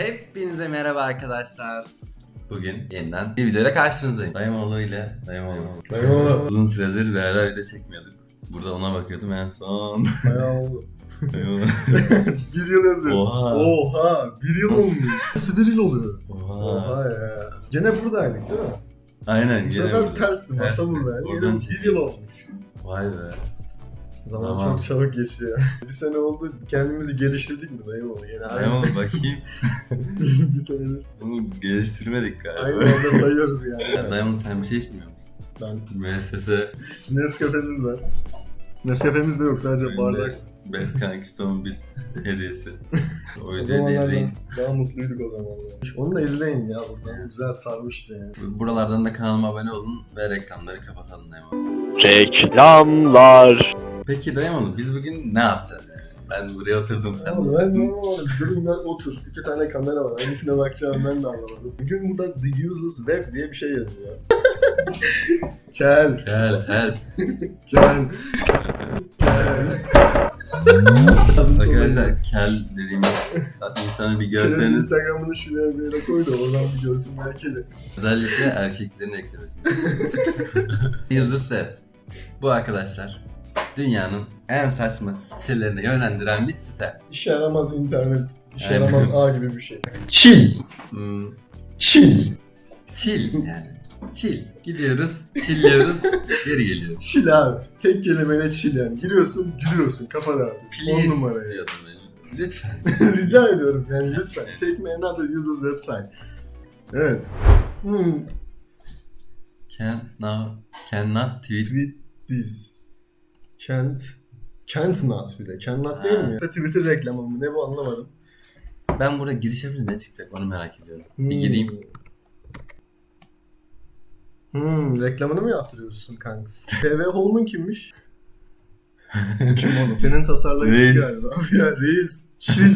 Hepinize merhaba arkadaşlar. Bugün yeniden bir videoyla karşınızdayım. Dayımoğlu ile Dayımoğlu. Dayımoğlu. Uzun süredir beraber video çekmiyorduk. Burada ona bakıyordum en son. Dayımoğlu. bir yıl yazıyor. Oha. Oha. Bir yıl olmuş. Nasıl bir yıl oluyor? Oha. Oha ya. Gene buradaydık değil mi? Aynen. Bu sefer burada. tersti. Masa buradaydı. Bir yıl olmuş. Vay be. Zaman, Zaman. çok çabuk geçiyor. bir sene oldu. Kendimizi geliştirdik mi dayımoğlu? Yine aynı. Dayımoğlu bakayım. bir senedir. Bunu geliştirmedik galiba. Aynı anda sayıyoruz yani. Ya Dayımoğlu sen bir şey içmiyor musun? Ben Müessese Nescafe'miz var. Nescafe'miz de yok sadece Benim de bardak. Best Kankiston bir hediyesi. O videoyu da izleyin. daha mutluyduk o zamanlar. Onu da izleyin ya. Oradan güzel sarmıştı yani. Buralardan da kanalıma abone olun ve reklamları kapatalım Dayımoğlu. Reklamlar. Peki Dayımoğlu biz bugün ne yapacağız yani? Ben buraya oturdum sen de ben oturdun. anlamadım. Dedim ben otur. İki tane kamera var. Hangisine bakacağım ben de anlamadım. Bugün burada The Useless Web diye bir şey yazıyor. Kel. Gel gel. Kel. Kel. Arkadaşlar kel dediğimiz zaten insanın bir Kelin görseniz Instagram'ını şuraya bir yere koy da oradan bir görsün belki de. özellikle erkeklerin eklemesini. Yıldız Web. Bu arkadaşlar dünyanın en saçma sitelerine yönlendiren bir site. İşe yaramaz internet. İşe Aynen. yaramaz ağ gibi bir şey. Chill. Hmm, Chill. chill yani. Chill. Gidiyoruz, chilliyoruz, geri geliyoruz. Chill abi. Tek kelimeyle chill yani. Giriyorsun, gülüyorsun. Kafa. On Please numara ya. diyordum ben. Lütfen. Rica ediyorum yani lütfen. Take me another user's website. Evet. Hmm. Can now, cannot tweet. Tweet this. Can't. Can't not bir de. Cannot değil mi? ya? Twitter reklamı mı? Ne bu anlamadım. Ben burada giriş yapınca ne çıkacak onu merak ediyorum. Bir Hmm. gireyim. Hmm, reklamını mı yaptırıyorsun kanks? TV Holman kimmiş? Kim oğlum? Senin tasarlayıcısı Reis. galiba. ya reis. Chill.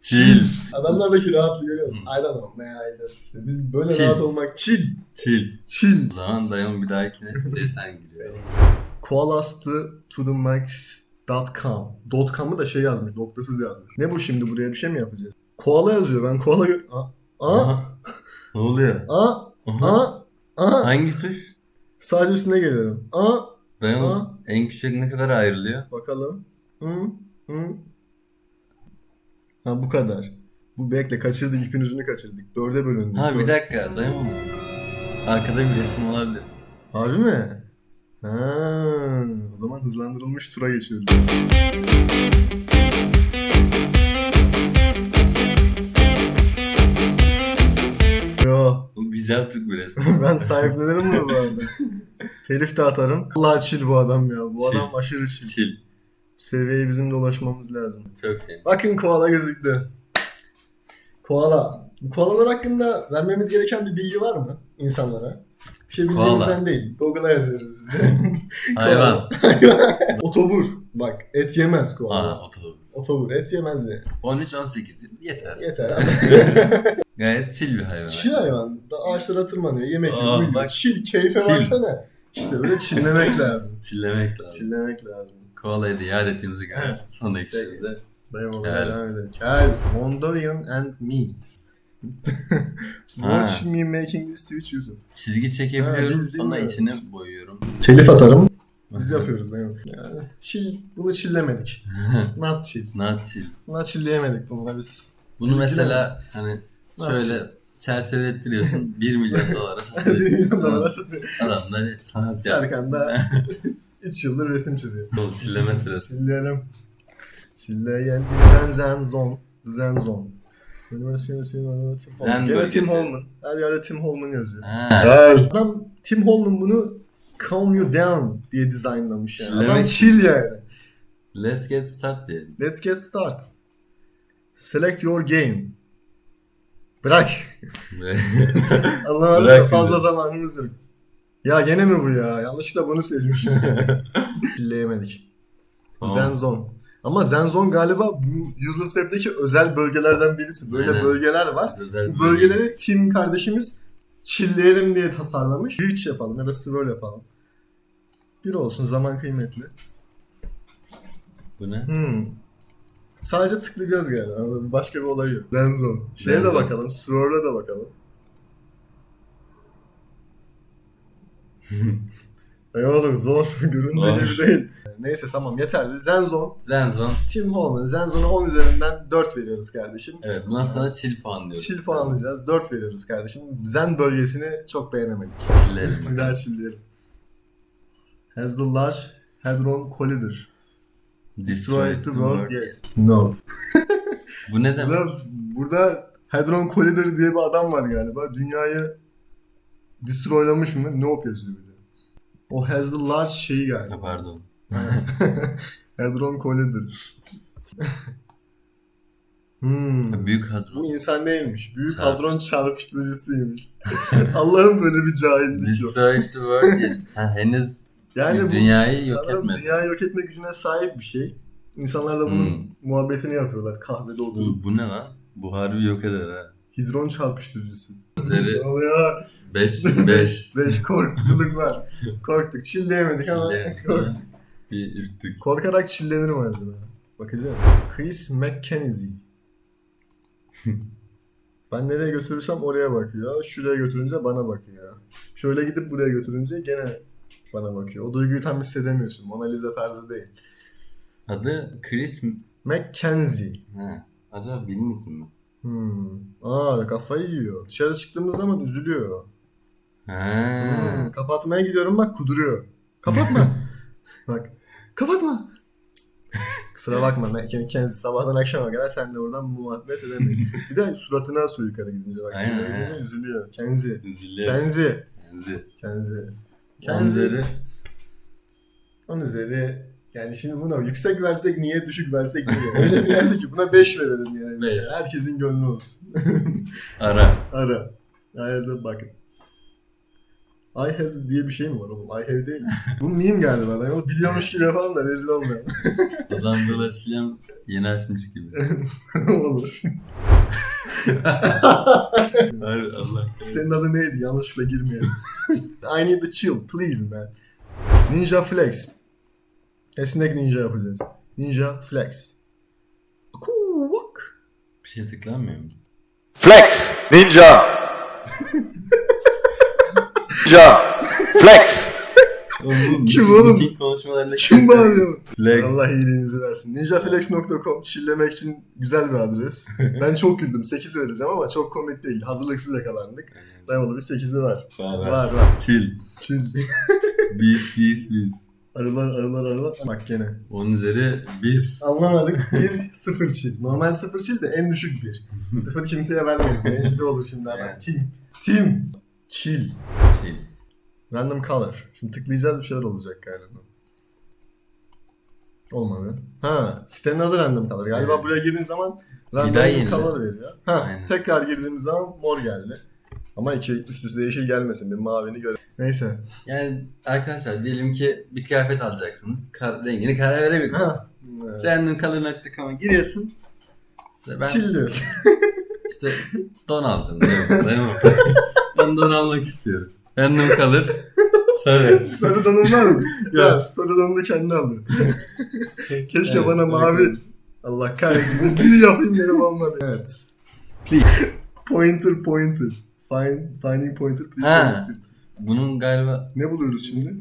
Chill. Adamlardaki rahatlığı görüyor musun? I don't know man I just işte biz böyle Chill. rahat olmak chill. Chill. Chill. O zaman dayım bir dahakine siteye sen giriyor. Koalastı to the max.com. .com'u da şey yazmış, noktasız yazmış. Ne bu şimdi buraya bir şey mi yapacağız? Koala yazıyor. Ben koala gör... Aa, aa, Aha. Ne oluyor? aa, Aha. aa, aa. Hangi tuş? Sadece üstüne geliyorum. Aa, Dayım Aha. en küçük ne kadar ayrılıyor? bakalım. Hı, hı. Ha bu kadar. Bu bekle kaçırdık ipin ucunu kaçırdık. Dörde bölündük. Ha bir Dört- dakika dayım ama. Arkada bir resim olabilir. Harbi mi? Ha, o zaman hızlandırılmış tura geçiyoruz. Yo, Bu Biz yaptık bu resmi. ben sahiplenirim bunu bu arada. Telif de atarım. Allah chill bu adam ya. Bu Chill. adam aşırı chill. Chill. Seviyeye bizim de ulaşmamız lazım. Çok iyi. Bakın koala gözüktü. Koala. Bu koalalar hakkında vermemiz gereken bir bilgi var mı insanlara? Bir şey bildiğimizden Koala. değil. Google'a yazıyoruz biz de. Hayvan. Otobur. Bak et yemez koala. Aa otobüs. Otobur et yemez yani. 13-18 yeter. Yeter abi. Gayet chill bir hayvan. Çil hayvan. Ağaçlara tırmanıyor. Yemek yiyor. Uyuyor. bak. Çil. Keyfe Çil. baksana. İşte böyle çillemek lazım. Chillemek lazım. Çillemek lazım. Koalayı da yad ettiğimize göre Evet. şeyde. Dayanamadım. Kel. Devam edelim. Kel. Mondorian and me. Watch me making this Twitch YouTube. Çizgi çekebiliyorum biz sonra bilmiyoruz. içine boyuyorum. Telif atarım. Biz yapıyoruz değil mi? Yani chill, bunu chilllemedik. Not chill. Not chill. Not chillleyemedik bununla biz. Bunu mesela hani Not şöyle çerçevelettiriyorsun 1 milyon dolara satılıyor. Bilmiyorum Adam- orası. Adamlar sanat yap. Serkan da 3 yıldır resim çiziyor. Oğlum Çilleme sırası. Çilleyelim. Çilleyen. Zen Zen Zone. Zen Zone. Üniversite Zen Gene. Tim Holman. Her yerde Tim Holman yazıyor. Ha, Adam Tim Holman bunu calm you down diye dizaynlamış yani. Adam chill yani. let's get start diyelim. Let's get start. Select your game. Bırak. Anlamadım Bırak fazla bizi. zamanımız yok. Ya gene mi bu ya? Yanlışlıkla bunu seçmişiz. Çilleyemedik. Tamam. Zenzone. Ama Zenzone galiba bu Useless Web'deki özel bölgelerden birisi. Böyle Aynen. bölgeler var. Özel Bu bölge. bölgeleri Tim kardeşimiz çilleyelim diye tasarlamış. Switch yapalım ya da swirl yapalım. Bir olsun zaman kıymetli. Bu ne? Hmm. Sadece tıklayacağız galiba. Başka bir olay yok. Zenzone. Şeye de Zenzone. bakalım. Swirl'e de bakalım. Eyvallah zor. Göründüğü Zor. gibi değil. Neyse tamam yeterli. Zenzone. Zenzon. Tim Holman. Zenzone'a 10 üzerinden 4 veriyoruz kardeşim. Evet bundan sonra chill puan diyoruz. Chill puanlayacağız. 4 veriyoruz kardeşim. Zen bölgesini çok beğenemedik. Chillerim. Bir daha the large hadron collider. Destroy the world yet. No. Bu ne demek? Burada, burada Hadron Collider diye bir adam var galiba. Dünyayı destroylamış mı? Nope yazıyor bir de. O has the large şeyi galiba. Ha, pardon. Hadron Collider. hmm. Büyük Bu hadron. insan değilmiş. Büyük Çarpıştı. hadron çarpıştırıcısıymış. Allah'ım böyle bir cahillik yok. Destroy the world. Ha, henüz Yani bu dünyayı yok sanırım etmedi. dünyayı yok etme gücüne sahip bir şey. İnsanlar da bunun Hmm. muhabbetini yapıyorlar kahvede oturup. Bu, bu ne lan? Bu harbi yok eder ha. Hidron çarpıştırıcısı. Üzeri Ne 5 5. Beş korkutuculuk var. Korktuk. Çilleyemedik ama korktuk. Bir ürktük. Korkarak çillenirim acaba. Bakacağız. Chris McKenzie. ben nereye götürürsem oraya bakıyor. Şuraya götürünce bana bakıyor. Şöyle gidip buraya götürünce gene bana bakıyor. O duyguyu tam hissedemiyorsun. Mona Lisa tarzı değil. Adı Chris? McKenzie. Ha. Acaba bilim isim mi? Hmm. Aa kafayı yiyor. Dışarı çıktığımız zaman üzülüyor. Ha. Kapatmaya gidiyorum bak kuduruyor. Kapatma. bak. Kapatma. Kusura bakma Mackenzie sabahtan akşama kadar sen de oradan muhabbet edemeyiz. Bir de suratına asıyor yukarı gidince bak. Aynen, gidince üzülüyor. Kenzi. Üzülüyor. Kenzi. Kenzi. Kenzi. Kenzi. üzeri Onun üzeri yani şimdi buna yüksek versek niye düşük versek niye? Öyle bir yerde ki buna 5 verelim yani. Beş. Herkesin gönlü olsun. ara. Ara. I has a bucket. I has diye bir şey mi var oğlum? I have değil. Bu meme galiba. Ben onu biliyormuş gibi yapalım da rezil olmayalım. Ozan Bula Silem yeni açmış gibi. Olur. Harbi Allah. Senin adı neydi? Yanlışlıkla girmeyelim. I need the chill, please man. Ninja Flex. Esnek ninja yapacağız. Ninja Flex. Kuvak. Bir şey tıklanmıyor mu? Flex. Ninja. Ninja. Flex. Oğlum, Kim oğlum? Meeting konuşmalarında Kim bağırıyor? Flex. Allah iyiliğinizi versin. Ninjaflex.com çillemek için güzel bir adres. Ben çok güldüm. 8 vereceğim ama çok komik değil. Hazırlıksız yakalandık. Dayanmalı bir 8'i var. Var var. Var. Chill. Chill. Biz biz biz. Arılar arılar arılar. Bak gene. Onun üzeri 1. Anlamadık. 1 0 chill. Normal 0 chill de en düşük 1. 0 kimseye vermeyin. Rencide olur şimdi. Evet. Team. Team. Chill. Chill. Random color. Şimdi tıklayacağız bir şeyler olacak galiba. Olmadı. Ha, sitenin adı random color. Galiba Evet. buraya girdiğin zaman random yenile. color veriyor. Ha, Aynen. tekrar girdiğimiz zaman mor geldi. Ama iki üst üste yeşil gelmesin. Bir mavini göre. Neyse. Yani arkadaşlar diyelim ki bir kıyafet alacaksınız. Kar, rengini karar veremediniz. Ha. Evet. Randomcolor.com'a giriyorsun. İşte ben Chill diyorsun. işte don alacağım. Değil mi? Değil mi? ben don almak istiyorum. Random color. Sarı. Sarı donum var mı? ya sarı donunu kendi alıyor. Keşke Evet, bana mavi... bakalım. Allah kahretsin. Bir yapayım dedim olmadı. Evet. Please. Pointer pointer. Find, finding pointer please. Ha. Bunun galiba Ne buluyoruz şimdi?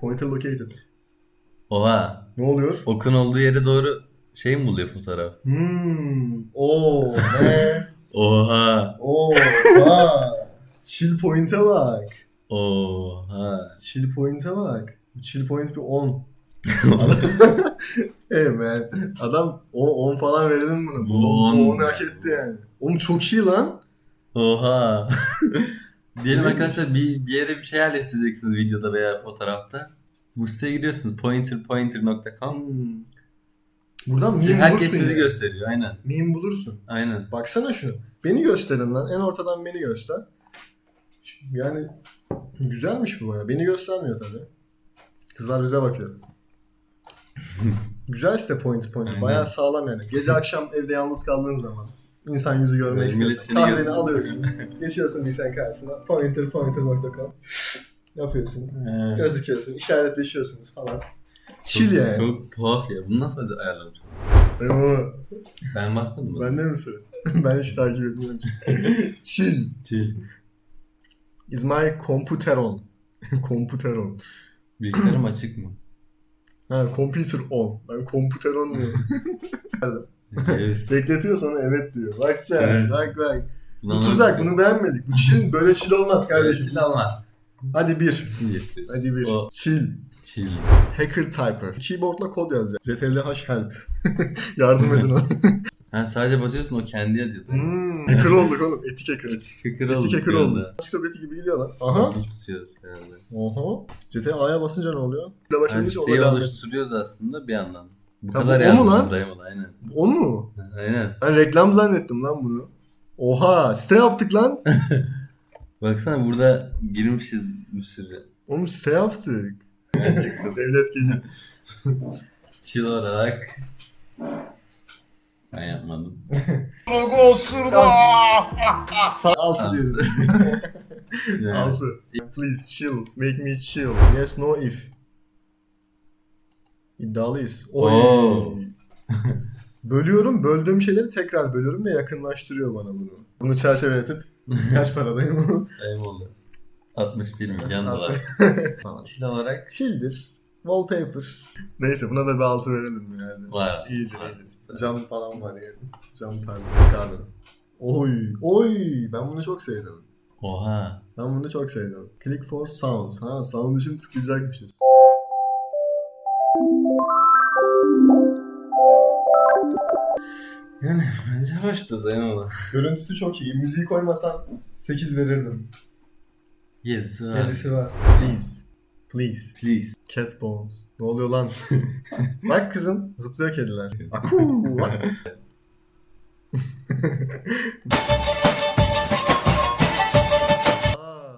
Pointer located. oha Ne oluyor? okun olduğu yere doğru şey mi buluyor fotoğraf? Hmm. Oo. Ne? Oha. Oo. Ha. Chill point'e bak. Oha. Chill point'e bak. Chill point bir 10. hey man. Adam 10 falan verelim buna. Bu Bu on. 10 hak etti yani. Oğlum çok iyi lan. Oha. Diyelim arkadaşlar bir, bir yere bir şey yerleştireceksiniz videoda veya fotoğrafta. Bu siteye giriyorsunuz pointerpointer.com. Buradan meme Herkes sizi ya. gösteriyor aynen. Meme bulursun. Aynen. Baksana şunu. Beni gösterin lan. En ortadan beni göster. Yani güzelmiş bu baya. Beni göstermiyor tabii. Kızlar bize bakıyor. Güzel site Pointer Pointer. Aynen. Bayağı sağlam yani. Gece akşam evde yalnız kaldığın zaman insan yüzü görmek istiyorsan kahveni alıyorsun. Geçiyorsun bir sen karşısına. Pointer pointer.com yapıyorsun. Ee, Gözüküyorsun. işaretleşiyorsunuz falan. Çok, yani. Çok tuhaf ya. Bunu nasıl ayarlamış? Dayımı Ben basmadım mı? bende mi sıra? ben hiç takip etmiyorum. Chill. Chill. Is my computer on. computer on. Bilgisayarım açık mı? Ha computer on. Ben computer on diyorum. Evet. Bekletiyor sonra evet diyor. Bak sen. Evet. Bak bak. Bu tuzak bunu beğenmedik. Bu chill böyle chill olmaz kardeşim. Chill olmaz. Hadi bir. Hadi bir. O- Chill. Chill. Hacker typer. Keyboardla kod yazacak. CTRL-H help. Yardım edin ona. Ha, sadece basıyorsun o kendi yazıyor. hmm, hacker olduk oğlum. Etik hacker. Kıkır Etik hacker oldu. Ansiklopedi gibi gidiyor lan. Aha. Nasıl tutuyoruz herhalde. Oha. CTRL-A'ya basınca ne oluyor? Yani başlayınca ona siteyi oluşturuyoruz aslında bir yandan. Bu Ha, kadar yazmışız lan? dayım aynen. O mu? Aynen. Ben reklam zannettim lan bunu. Oha site yaptık lan. Baksana burada girmişiz bir sürü. Oğlum site yaptık. Ben çıktım. Devlet geliyor. Chill olarak. Ben yapmadım. Altı diyelim. Yani, Altı. Please chill. Make me chill. Yes no if. İddialıyız. Oy. Oo. Bölüyorum. Böldüğüm şeyleri tekrar bölüyorum ve yakınlaştırıyor bana bunu. Bunu çerçeveletip kaç paradayım bu? Dayım oldu. 61 milyon dolar. Falan. Chill olarak Chill'dir. Wallpaper. Neyse buna da bir altı verelim yani. var. İyidir. Cam falan var yani. Cam tarzı. Garden. Oy. Oy. Ben bunu çok sevdim. Oha. Ben bunu çok sevdim. Click for sound. Ha sound için tıklayacakmışız. Yani bence hoştu dayım ama. Görüntüsü çok iyi. Müziği koymasan 8 verirdim. 7'si var. 7'si var. Please. Please. Please. Cat bones. Ne oluyor lan? bak kızım. Zıplıyor kediler. Aku. Bak. Aa.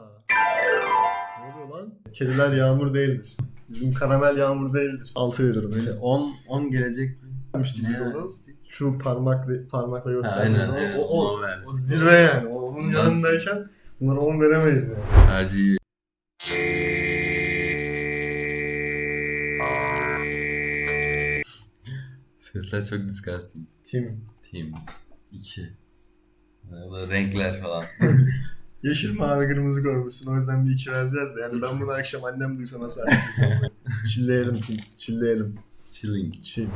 Ne oluyor lan? Kediler yağmur değildir. Bizim karamel yağmur değildir. 6 veriyorum. Böyle Öyle 10 10 gelecek mi? yapmıştık biz Ne onu. Şu parmakla, parmakla gösterdiğimiz aynen. zaman aynen. o, o, vermiş. o zirve yani. O, onun yanındayken bunlara 10 veremeyiz yani. RGB. Sesler çok disgusting. Tim. Team 2. Renkler falan. Yeşil mavi kırmızı koymuşsun o yüzden bir iki vereceğiz de yani ben bunu akşam annem duysa nasıl açıklayacağım? Çilleyelim Tim. Çilleyelim. Chilling. Chill.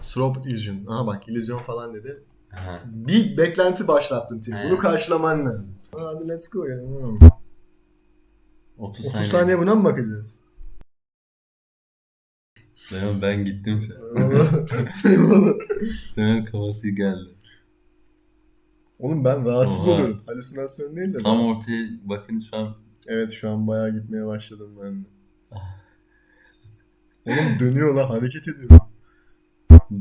Strop illusion. Aha bak illüzyon falan dedi. Aha. Bir beklenti başlattın Tim. Bunu karşılaman lazım. Hadi let's go yani. Hmm. 30, 30 saniye buna mı bakacağız? Dayım ben gittim şu an. Kafası geldi. Oğlum ben rahatsız Oha. oluyorum. Halüsinasyon değil de. Tam ortaya bakın şu an Evet şu an bayağı gitmeye başladım ben de. Oğlum dönüyor lan hareket ediyor.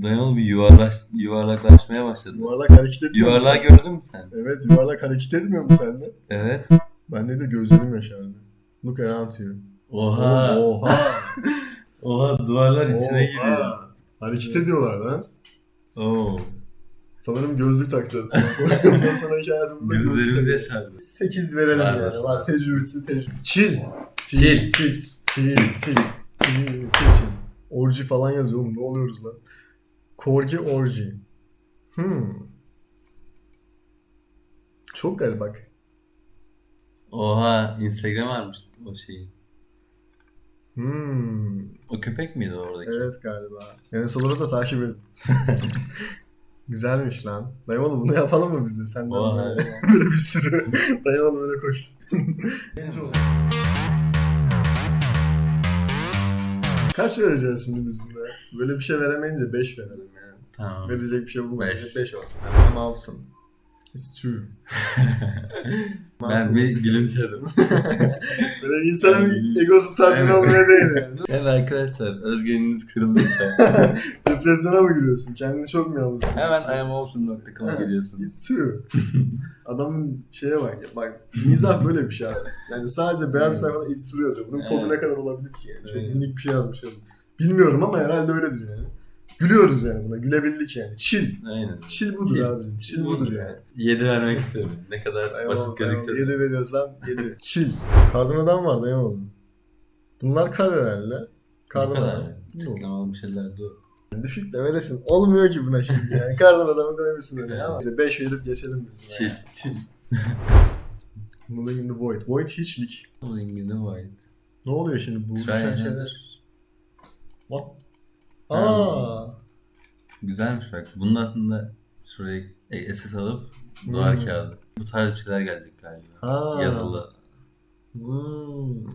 Dayanıl bir yuvarlaş, yuvarlaklaşmaya başladı. Yuvarlak hareket etmiyor Yuvarlağı musun? gördün mü sen? Evet yuvarlak hareket etmiyor mu sende? Evet. Bende de gözlerim yaşardı. Look around you. Oha. Oha. oha duvarlar oha. içine giriyor. Hareket ediyorlar lan. Oo. Sanırım gözlük takacağız. Ondan sonraki hayatımızda Gözlerimiz yaşardı. 8 verelim var, yani. Var. Tecrübesi tecrübe. Çil. Çil. Çil. Çil. Çil. Çil. Çil. çil, Orji falan yazıyor oğlum. Ne oluyoruz lan? Korgi orji. Hmm. Çok garip bak. Oha Instagram varmış o şeyi. Hmm. O köpek miydi oradaki? Evet galiba. Yani sonra da takip edin. Güzelmiş lan. Oğlum bunu yapalım mı biz de? Senden Vay. böyle, böyle bir sürü. Dayım oğlum böyle koş. Genç. Kaç vereceğiz şimdi biz buna? Böyle bir şey veremeyince 5 verelim yani. Tamam. Verecek bir şey bulmayınca Beş. 5 olsun. I'm awesome. It's true. Ben bir gülümsedim. Böyle insanın egosu tatmin olmaya değil yani. evet arkadaşlar özgürlüğünüz kırıldıysa Depresyona mı giriyorsun? Kendini çok mu yalnızsın? hemen iamawesome.com'a giriyorsun. It's true. Adamın şeye bak ya. Bak mizah böyle bir şey abi. Yani sadece beyaz bir sayfada it's true yazıyor. Bunun kodu ne kadar olabilir ki yani? Çok minik bir şey yazmış. Bilmiyorum ama herhalde öyledir yani. Gülüyoruz yani buna. Gülebildik yani. Chill. Aynen. Chill budur Chill. abi. Chill budur yani. 7 vermek istiyorum. Ne kadar basit gözükse de. 7 veriyorsan 7. Chill. Kardan adam vardı ya oğlum. Bunlar kar herhalde. Adam. Bu. Tıklamalı bir şeyler de Düşük develesin. Olmuyor ki buna şimdi yani. Kardan adamı koymuşsun öyle ama. 5 verip geçelim biz buna. Chill. ya. Chill. Null in the Void. Void hiçlik. Pulling in the white. Ne oluyor şimdi bu Try düşen another. şeyler? What? Aa. Güzelmiş bak. Bunun aslında şuraya SS alıp duvar Hmm. kağıdı. Bu tarz bir şeyler gelecek galiba. Ha. Yazılı. Hmm.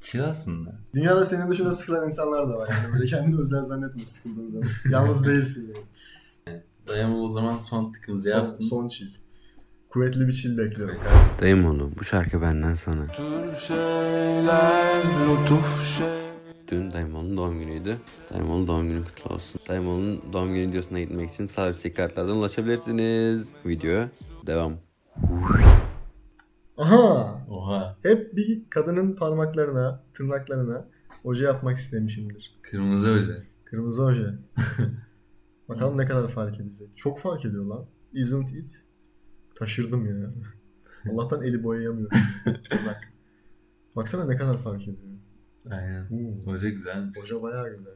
Chill aslında. Dünyada senin dışında sıkılan insanlar da var yani. Böyle kendini özel zannetme sıkıldığın zaman. Yalnız değilsin yani. Dayım o zaman son tıkımızı Son, yapsın. son chill. Kuvvetli bir chill bekliyorum. Dayım oğlu bu şarkı benden sana. Dün Dayımoğlu'nun doğum günüydü. Dayımoğlu doğum günü kutlu olsun. Dayımoğlu'nun doğum günü videosuna gitmek için sağ üstteki kartlardan ulaşabilirsiniz. Video devam. Aha! Oha. Hep bir kadının parmaklarına, tırnaklarına oje yapmak istemişimdir. Kırmızı hoca. Kırmızı oje. Bakalım ne kadar fark edecek. Çok fark ediyor lan. Isn't it? Taşırdım ya. Allah'tan eli boyayamıyorum. Tırnak. Baksana ne kadar fark ediyor. Aynen. Hmm. Hoca güzelmiş. Oje bayağı güzel.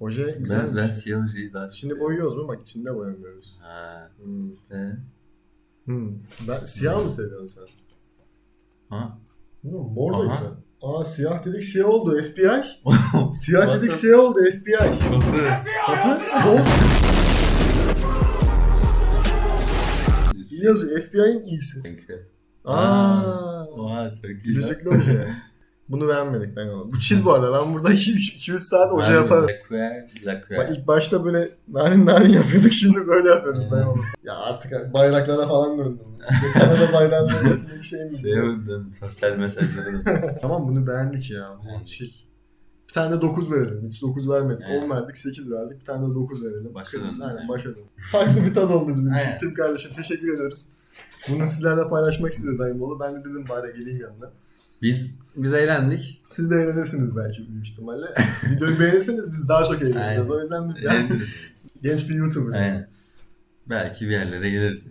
Oje Ben, güzel. ben siyah hocayı daha Şimdi boyuyoruz mu? Bak içinde boyamıyoruz. Ha. Hmm. E? Hmm. Ben, siyah mı seviyorsun sen? Ha. Bilmiyorum, mor da Aha. güzel. Aa siyah dedik siyah oldu FBI. Siyah dedik siyah oldu FBI. Kapı. Kapı oldu. İyi yazıyor FBI'nin iyisi. Kanka. Aa. Oha çok iyi. Gülücüklü oje. Bunu beğenmedik ben ama. Bu chill bu arada. Ben burada 2-3 saat oje yaparım. Bak ilk başta böyle narin narin yapıyorduk şimdi böyle yapıyoruz ben oğlum. Ya artık bayraklara falan döndüm. Bir Kanada bayrağının ötesindeki şey mi? Şey dön, sosyal mesajları dön. Tamam bunu beğendik ya. Bu chill. Bir tane de 9 verelim. Hiç 9 vermedik. Evet. 10 verdik, 8 verdik. Bir tane de 9 verelim. Başa Kırmızı, döndük, Aynen yani. başa döndük. Farklı bir tad oldu bizim için. Tim kardeşim teşekkür ediyoruz. Bunu sizlerle paylaşmak istedi dayımoğlu. Ben de dedim bari geleyim yanına. Biz biz eğlendik. Siz de eğlenirsiniz belki büyük ihtimalle. Videoyu beğenirseniz biz daha çok eğleneceğiz. O yüzden yani genç bir YouTuber. Aynen. Belki bir yerlere geliriz.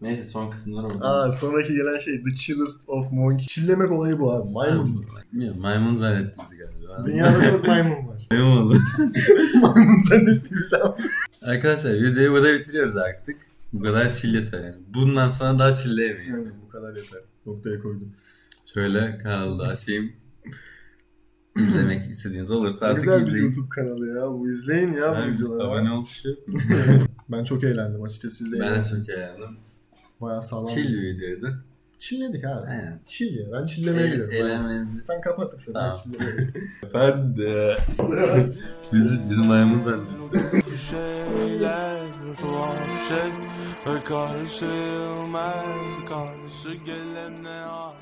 Neyse son kısımlara bakalım. Aa sonraki gelen şey The Chillest of Monkey. Çillemek olayı bu abi. Maymun. Bilmiyorum, maymun zannetti bizi galiba. Dünyada çok maymun var. Maymun oldu. maymun zannettiğimiz abi. Arkadaşlar videoyu burada bitiriyoruz artık. Bu kadar yeter yani. Bundan sonra daha chillleyemeyiz. Yani bu kadar yeter. Noktaya koydum. Şöyle kanalı da açayım. İzlemek istediğiniz olursa artık güzel bir izleyin. YouTube kanalı ya. Bu izleyin ya bu Yani videoları. Abone ol tuşu. Ben çok eğlendim açıkçası. Siz de Ben de eğlendiniz. çok eğlendim. Bayağı sağlam. Chill bir videoydu. Chillledik abi. Aynen. Chill ya. Ben chillemeye El, gidiyorum. Ben- eğlenmenizi Sen kapatırsın. Ben Tamam. gidiyorum. Ben de. Biz, bizim maymun zannetti. şeyler tuhaf şey Ve karşıyım her karşı gelene aşık